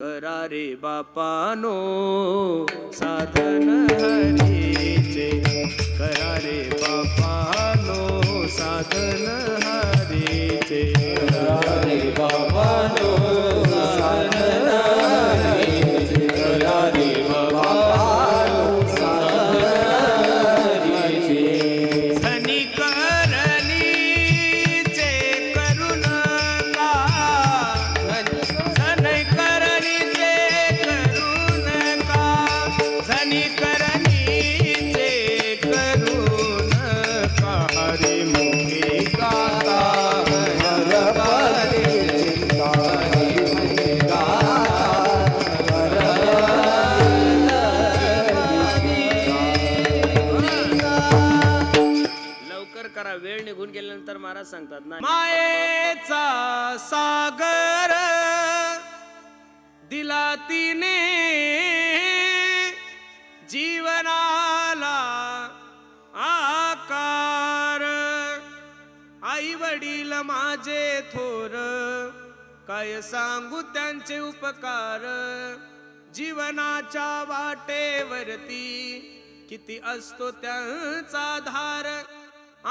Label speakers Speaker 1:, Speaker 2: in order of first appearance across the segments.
Speaker 1: કરા રે બાપાનો સાધન હરી છે. કરા રે બાપાનો સાધન હરી છે. महाराज सांगतात ना मायेचा सागर दिला तिने जीवनाला आकार. आई वडील माझे थोर काय सांगू त्यांचे उपकार? जीवनाच्या वाटेवरती किती असतो त्यांचा धार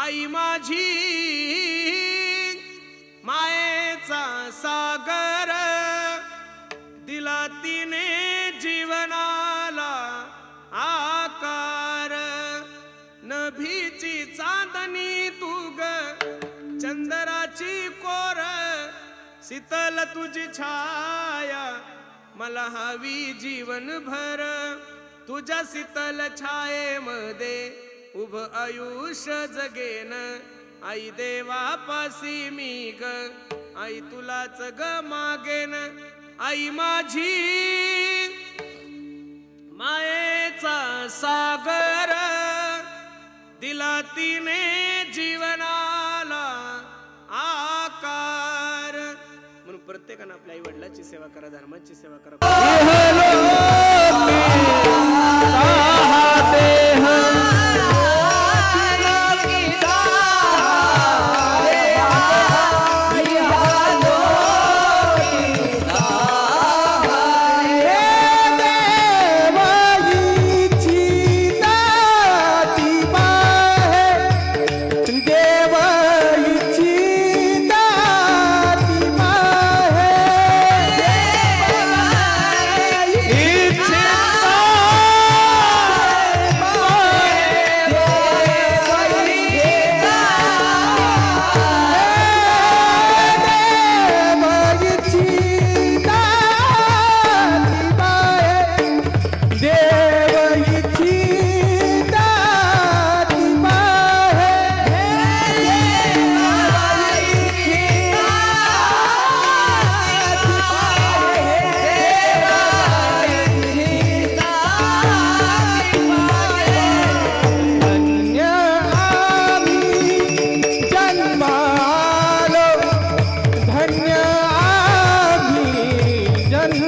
Speaker 1: आई माझी मायेचा सागर दिला तिने जीवनाला आकार. नभीची चांदणी तुग ग चंदराची कोर शीतल तुझी छाया मला हवी जीवन भर तुझ्या शीतल छायेमध्ये. उभ आयुष्य जगेन. आई देवा पासी मी ग. आई तुलाच ग मागेन. आई माझी मायेचा सागर. दिला तिने जीवनाला आकार. म्हणून प्रत्येकानं आपल्या आई वडिलाची सेवा करा धर्माची सेवा करा.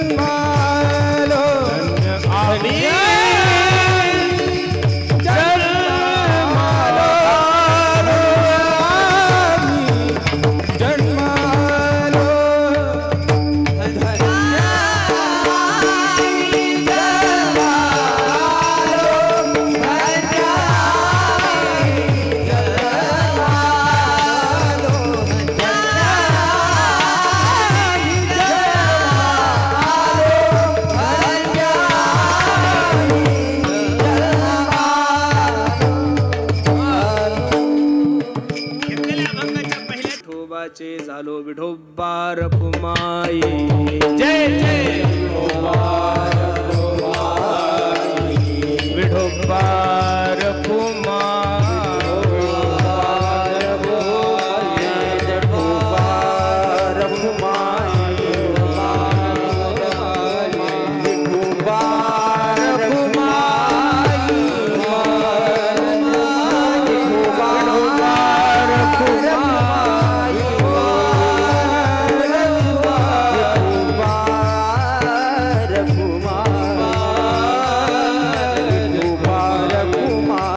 Speaker 1: அம்மா ठोबाचे झालो विठोबार पुमाई जय जय.